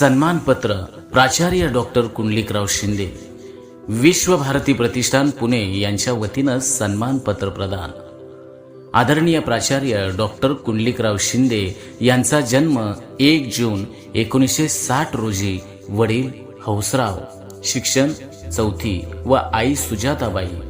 सन्मानपत्र प्राचार्य डॉक्टर कुंडलिकराव शिंदे. विश्वभारती प्रतिष्ठान पुणे यांच्या वतीनं सन्मानपत्र प्रदान. आदरणीय प्राचार्य डॉक्टर कुंडलिकराव शिंदे यांचा जन्म एक जून एकोणीसशे साठ रोजी वडील हौसराव शिक्षण चौथी व आई सुजाताबाई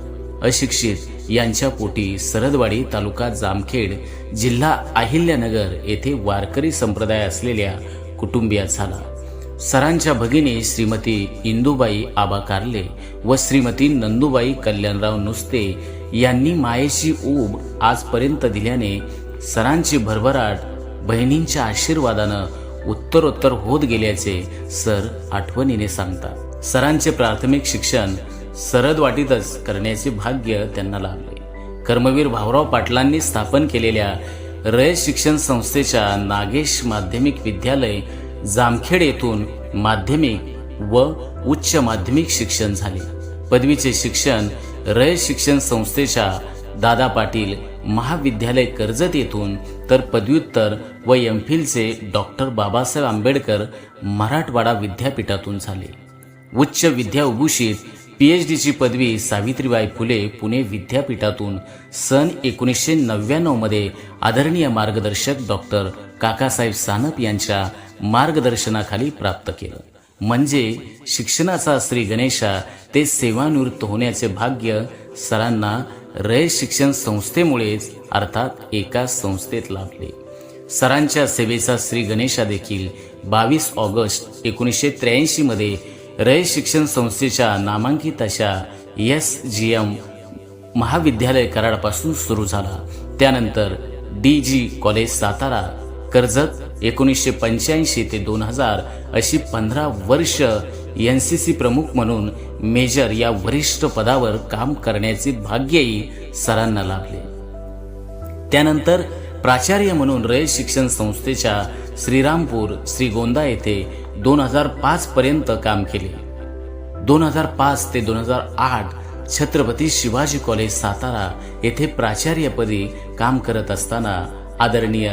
अशिक्षित यांच्या पोटी सरदवाडी तालुका जामखेड जिल्हा अहिल्यानगर येथे वारकरी संप्रदाय असलेल्या कुटुंबियात झाला. सरांच्या भगिनी श्रीमती इंदुबाई आबा कारले व श्रीमती नंदुबाई कल्याणराव नुसते यांनी मायेची ऊब आजपर्यंत दिल्याने सरांची भरभराट बहिणींच्या आशीर्वादानं उत्तरोत्तर होत गेल्याचे सर आठवणीने सांगतात. सरांचे प्राथमिक शिक्षण सरद वाटीतच करण्याचे भाग्य त्यांना लाभले कर्मवीर भाऊराव पाटलांनी स्थापन केलेल्या रयत शिक्षण संस्थेच्या नागेश माध्यमिक विद्यालय जामखेड येथून माध्यमिक व उच्च माध्यमिक शिक्षण झाले. पदवीचे शिक्षण रय शिक्षण संस्थेच्या दादा पाटील महाविद्यालय कर्जत येथून तर पदव्युत्तर व एम फिलचे डॉक्टर बाबासाहेब आंबेडकर मराठवाडा विद्यापीठातून झाले. उच्च विद्याभूषित पी एच डीची पदवी सावित्रीबाई फुले पुणे विद्यापीठातून सन एकोणीसशे नव्याण्णवमध्ये आदरणीय मार्गदर्शक डॉक्टर काकासाहेब सानप यांच्या मार्गदर्शनाखाली प्राप्त केलं. म्हणजे शिक्षणाचा श्री गणेशा ते सेवानिवृत्त होण्याचे भाग्य सरांना रय शिक्षण संस्थेमुळेच अर्थात एका संस्थेत लाभले. सरांच्या सेवेचा श्री गणेशा देखील बावीस ऑगस्ट एकोणीसशे त्र्याऐंशीमध्ये रय शिक्षण संस्थेच्या नामांकित अशा एस जी एम महाविद्यालय कराडपासून सुरू झाला. त्यानंतर D G college Satara Karjat एकोणीसशे पंच्याऐंशी ते दोन हजार अशी पंधरा वर्ष एन सी सी प्रमुख म्हणून मेजर या वरिष्ठ पदावर काम करण्याचे भाग्यही सरांना लाभले. त्यानंतर प्राचार्य म्हणून रयत शिक्षण संस्थेच्या श्रीरामपूर श्रीगोंदा येथे दोन हजार पाच पर्यंत काम केले. दोन हजार पाच ते दोन हजार आठ छत्रपती शिवाजी कॉलेज सातारा येथे प्राचार्यपदी काम करत असताना आदरणीय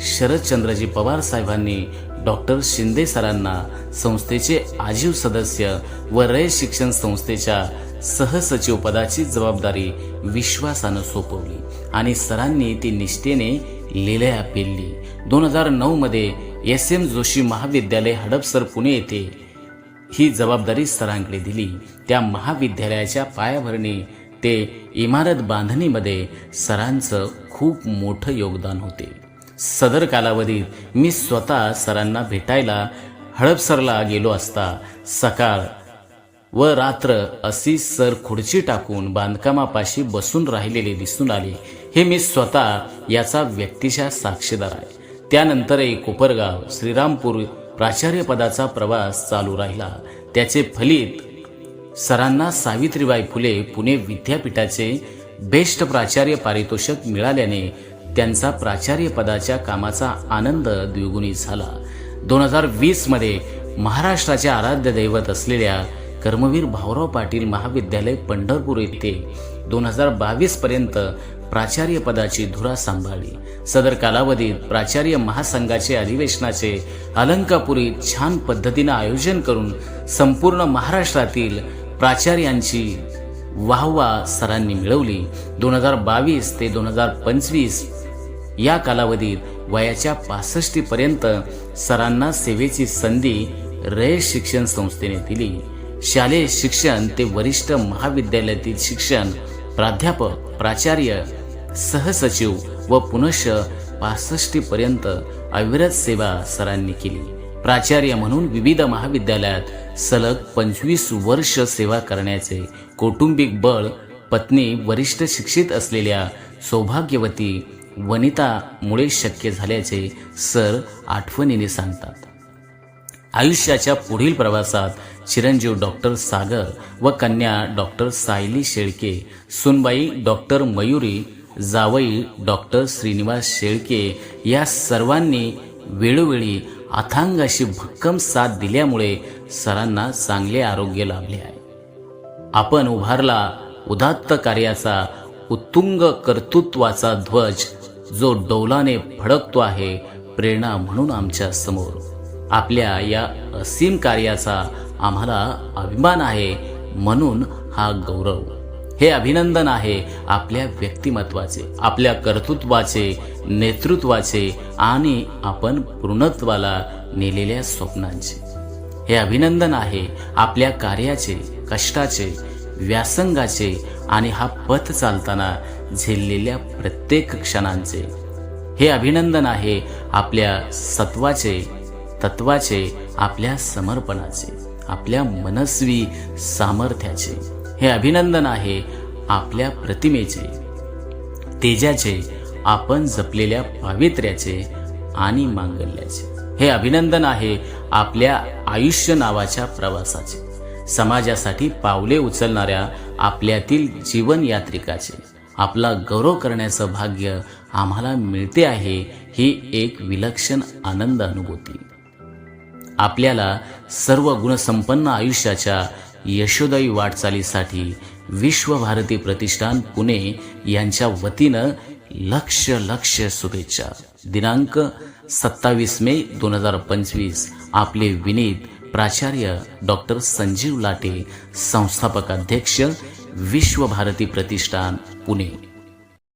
शरदचंद्रजी पवार साहेबांनी डॉक्टर शिंदे सरांना संस्थेचे आजीव सदस्य व रय शिक्षण संस्थेच्या सहसचिव पदाची जबाबदारी विश्वासानं सोपवली आणि सरांनी ती निष्ठेने लिलया पेलली. दोन हजार नऊ मध्ये एस एम जोशी महाविद्यालय हडपसर पुणे येथे ही जबाबदारी सरांकडे दिली. त्या महाविद्यालयाच्या पायाभरणी ते इमारत बांधणीमध्ये सरांचं खूप मोठं योगदान होते. सदर कालावधीत मी स्वतः सरांना भेटायला हडपसरला गेलो असता सकाळ व रात्र अशी सर खुर्ची टाकून बांधकामापाशी बसून राहिलेले दिसून आले. हे मी स्वतः याचा व्यक्तिशः साक्षीदार आहे. त्यानंतरही कोपरगाव श्रीरामपूर प्राचार्यपदाचा प्रवास चालू राहिला. त्याचे फलित सरांना सावित्रीबाई फुले पुणे विद्यापीठाचे बेस्ट प्राचार्य पारितोषिक मिळाल्याने त्यांचा प्राचार्य पदाच्या कामाचा आनंद द्विगुणी झाला. दोन हजार वीसमध्ये महाराष्ट्राचे आराध्य दैवत असलेल्या कर्मवीर भाऊराव पाटील महाविद्यालय पंढरपूर येथे दोन हजार बावीस पर्यंत प्राचार्य पदाची धुरा सांभाळली. सदर कालावधीत प्राचार्य महासंघाचे अधिवेशनाचे अलंकापुरी छान पद्धतीनं आयोजन करून संपूर्ण महाराष्ट्रातील प्राचार्यांची वाहवा सरांनी मिळवली. दोन हजार बावीस ते दोन हजार पंचवीस या कालावधीत वयाच्या पासष्टी पर्यंत सरांना सेवेची संधी रयत शिक्षण संस्थेने दिली. शालेय शिक्षण ते वरिष्ठ महाविद्यालयातील शिक्षण प्राध्यापक प्राचार्य सहसचिव व पुनश पासष्टी पर्यंत अविरत सेवा सरांनी केली. प्राचार्य म्हणून विविध महाविद्यालयात सलग पंचवीस वर्ष सेवा करण्याचे कौटुंबिक बळ पत्नी वरिष्ठ शिक्षित असलेल्या सौभाग्यवती वनितामुळे शक्य झाल्याचे सर आठवणीने सांगतात. आयुष्याच्या पुढील प्रवासात चिरंजीव डॉक्टर सागर व कन्या डॉक्टर सायली शेळके सुनबाई डॉक्टर मयुरी जावई डॉक्टर श्रीनिवास शेळके या सर्वांनी वेळोवेळी अथांग अशी भक्कम साथ दिल्यामुळे सरांना चांगले आरोग्य लाभले आहे. आपण उभारला उदात्त कार्याचा उत्तुंग कर्तृत्वाचा ध्वज जो डौलाने फडकतो आहे प्रेरणा म्हणून आमच्यासमोर. आपल्या या असीम कार्याचा आम्हाला अभिमान आहे म्हणून हा गौरव. हे अभिनंदन आहे आपल्या व्यक्तिमत्वाचे आपल्या कर्तृत्वाचे नेतृत्वाचे आणि आपण पूर्णत्वाला नेलेल्या स्वप्नांचे. हे अभिनंदन आहे आपल्या कार्याचे कष्टाचे व्यासंगाचे आणि हा पथ चालताना झेललेल्या प्रत्येक क्षणांचे. हे अभिनंदन आहे आपल्या सत्वाचे तत्वाचे आपल्या समर्पणाचे आपल्या मनस्वी सामर्थ्याचे. हे अभिनंदन आहे आपल्या प्रतिमेचे तेजाचे आपण जपलेल्या पावित्र्याचे आणि मांगल्याचे. हे अभिनंदन आहे आपल्या आयुष्य नावाच्या प्रवासाचे. समाजासाठी पावले उचलणाऱ्या आपल्यातील जीवनयात्रिकाचे. आपला गौरव करण्याचं भाग्य आम्हाला मिळते आहे ही एक विलक्षण आनंद अनुभूती. आपल्याला सर्व गुणसंपन्न आयुष्याच्या यशोदायी वाटचालीसाठी विश्वभारती प्रतिष्ठान पुणे यांच्या वतीनं लक्ष लक्ष शुभेच्छा. दिनांक सत्तावीस मे दोन हजार पंचवीस. आपले विनीत प्राचार्य डॉक्टर संजीव लाटे संस्थापक अध्यक्ष विश्वभारती प्रतिष्ठान पुणे.